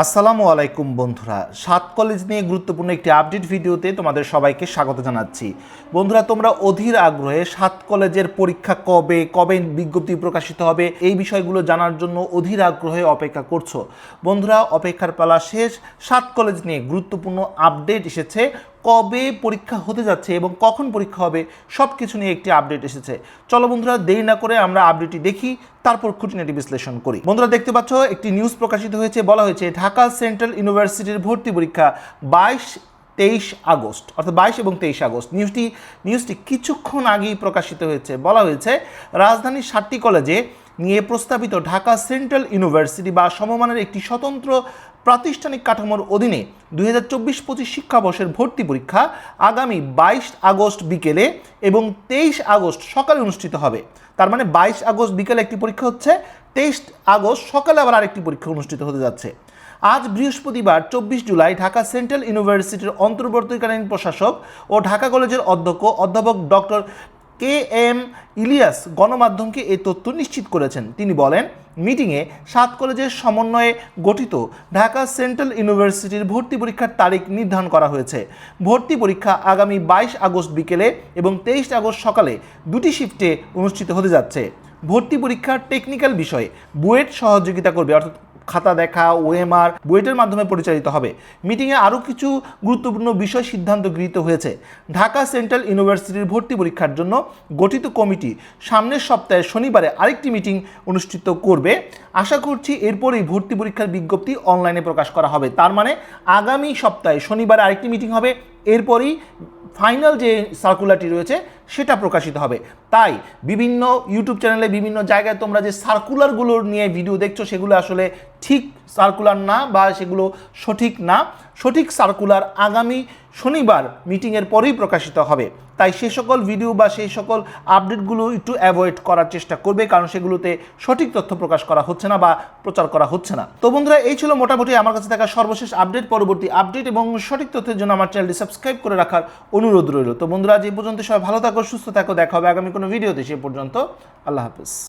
আসসালামু আলাইকুম বন্ধুরা। সাত কলেজ নিয়ে গুরুত্বপূর্ণ একটি আপডেট ভিডিওতে তোমাদের সবাইকে স্বাগত জানাচ্ছি। বন্ধুরা, তোমরা অধীর আগ্রহে সাত কলেজের পরীক্ষা কবে কবে বিজ্ঞপ্তি প্রকাশিত হবে এই বিষয়গুলো জানার জন্য অধীর আগ্রহে অপেক্ষা করছ। বন্ধুরা, অপেক্ষার পালা শেষ। সাত কলেজ নিয়ে গুরুত্বপূর্ণ আপডেট এসেছে। কবে পরীক্ষা হতে যাচ্ছে এবং কখন পরীক্ষা হবে সব কিছু নিয়ে একটি আপডেট এসেছে। চলো বন্ধুরা, দেরি না করে আমরা আপডেটটি দেখি, তারপর খুঁটিনাটি বিশ্লেষণ করি। বন্ধুরা, দেখতে পাচ্ছ, একটি নিউজ প্রকাশিত হয়েছে, বলা হয়েছে, ঢাকা সেন্ট্রাল ইউনিভার্সিটির ভর্তি পরীক্ষা বাইশ তেইশ আগস্ট, অর্থাৎ বাইশ এবং তেইশ আগস্ট। নিউজটি নিউজটি কিছুক্ষণ আগেই প্রকাশিত হয়েছে। বলা হয়েছে, রাজধানীর সাতটি কলেজে নিয়ে প্রস্তাবিত ঢাকা সেন্ট্রাল ইউনিভার্সিটি বা সমমানের একটি স্বতন্ত্র প্রাতিষ্ঠানিক কাঠামোর অধীনে দুই হাজার চব্বিশ পঁচিশ শিক্ষাবর্ষের ভর্তি পরীক্ষা আগামী বাইশ আগস্ট বিকেলে এবং তেইশ আগস্ট সকালে অনুষ্ঠিত হবে। তার মানে বাইশ আগস্ট বিকেলে একটি পরীক্ষা হচ্ছে, তেইশ আগস্ট সকালে আবার আরেকটি পরীক্ষা অনুষ্ঠিত হতে যাচ্ছে। আজ বৃহস্পতিবার, চব্বিশ জুলাই ঢাকা সেন্ট্রাল ইউনিভার্সিটির অন্তর্বর্তীকালীন প্রশাসক ও ঢাকা কলেজের অধ্যক্ষ, অধ্যাপক ডক্টর কে এম ইলিয়াস গণমাধ্যমকে এই তথ্য নিশ্চিত করেছেন। তিনি বলেন, মিটিংয়ে সাত কলেজের সমন্বয়ে গঠিত ঢাকা সেন্ট্রাল ইউনিভার্সিটির ভর্তি পরীক্ষার তারিখ নির্ধারণ করা হয়েছে। ভর্তি পরীক্ষা আগামী বাইশ আগস্ট বিকেলে এবং তেইশ আগস্ট সকালে দুটি শিফটে অনুষ্ঠিত হতে যাচ্ছে। ভর্তি পরীক্ষার টেকনিক্যাল বিষয়ে বুয়েট সহযোগিতা করবে, অর্থাৎ খাতা দেখা, ওএমআর বুয়েটের মাধ্যমে পরিচালিত হবে। মিটিংয়ে আরও কিছু গুরুত্বপূর্ণ বিষয় সিদ্ধান্ত গৃহীত হয়েছে। ঢাকা সেন্ট্রাল ইউনিভার্সিটির ভর্তি পরীক্ষার জন্য গঠিত কমিটি সামনের সপ্তাহে শনিবারে আরেকটি মিটিং অনুষ্ঠিত করবে। আশা করছি এরপরেই ভর্তি পরীক্ষার বিজ্ঞপ্তি অনলাইনে প্রকাশ করা হবে। তার মানে আগামী সপ্তাহে শনিবারে আরেকটি মিটিং হবে। এরপরই ফাইনাল যে সার্কুলারটি রয়েছে, সেটা প্রকাশিত হবে। তাই বিভিন্ন ইউটিউব চ্যানেলে বিভিন্ন জায়গায় তোমরা যে সার্কুলারগুলো নিয়ে ভিডিও দেখছ, সেগুলো আসলে ঠিক সার্কুলার না বা সেগুলো সঠিক না। সঠিক সার্কুলার আগামী শনিবার মিটিংয়ের পরেই প্রকাশিত হবে। তাই সেই সকল ভিডিও বা সেই সকল আপডেটগুলো একটু অ্যাভয়েড করার চেষ্টা করবে, কারণ সেগুলোতে সঠিক তথ্য প্রকাশ করা হচ্ছে না বা প্রচার করা হচ্ছে না। তো বন্ধুরা, এই ছিল মোটামুটি আমার কাছে থাকা সর্বশেষ আপডেট পরবর্তী আপডেট এবং সঠিক তথ্যের জন্য আমার চ্যানেলটি সাবস্ক্রাইব করে রাখার অনুরোধ রইল। তো বন্ধুরা যে পর্যন্ত সবাই ভালো থাকো, সুস্থ থাকো, দেখা হবে আগামী কোনো ভিডিওতে সে পর্যন্ত আল্লাহ হাফিজ।